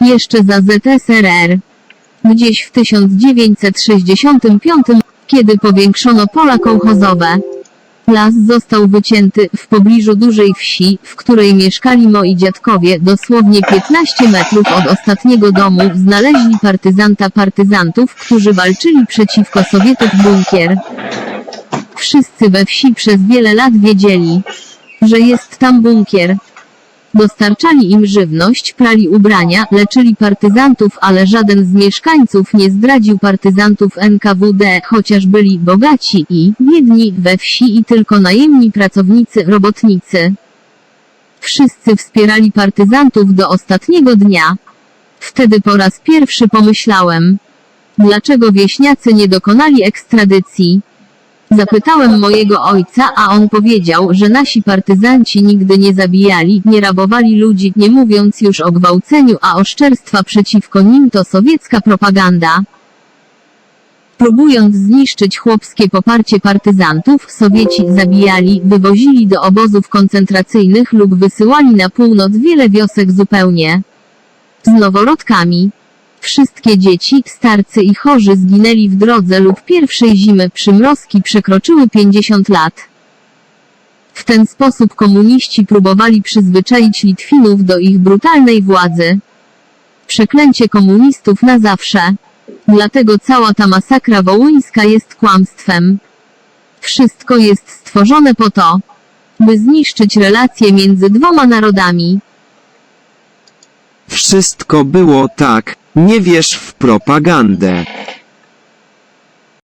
Jeszcze za ZSRR. Gdzieś w 1965, kiedy powiększono pola kołchozowe. Las został wycięty w pobliżu dużej wsi, w której mieszkali moi dziadkowie. Dosłownie 15 metrów od ostatniego domu znaleźli partyzanta partyzantów, którzy walczyli przeciwko Sowietów bunkier. Wszyscy we wsi przez wiele lat wiedzieli, że jest tam bunkier. Dostarczali im żywność, prali ubrania, leczyli partyzantów, ale żaden z mieszkańców nie zdradził partyzantów NKWD, chociaż byli bogaci i biedni we wsi i tylko najemni pracownicy, robotnicy. Wszyscy wspierali partyzantów do ostatniego dnia. Wtedy po raz pierwszy pomyślałem, dlaczego wieśniacy nie dokonali ekstradycji. Zapytałem mojego ojca, a on powiedział, że nasi partyzanci nigdy nie zabijali, nie rabowali ludzi, nie mówiąc już o gwałceniu, a oszczerstwa przeciwko nim to sowiecka propaganda. Próbując zniszczyć chłopskie poparcie partyzantów, Sowieci zabijali, wywozili do obozów koncentracyjnych lub wysyłali na północ wiele wiosek zupełnie z noworodkami. Wszystkie dzieci, starcy i chorzy zginęli w drodze lub pierwszej zimy przymrozki przekroczyły 50 lat. W ten sposób komuniści próbowali przyzwyczaić Litwinów do ich brutalnej władzy. Przeklęcie komunistów na zawsze. Dlatego cała ta masakra wołyńska jest kłamstwem. Wszystko jest stworzone po to, by zniszczyć relacje między dwoma narodami. Wszystko było tak, nie wierz w propagandę.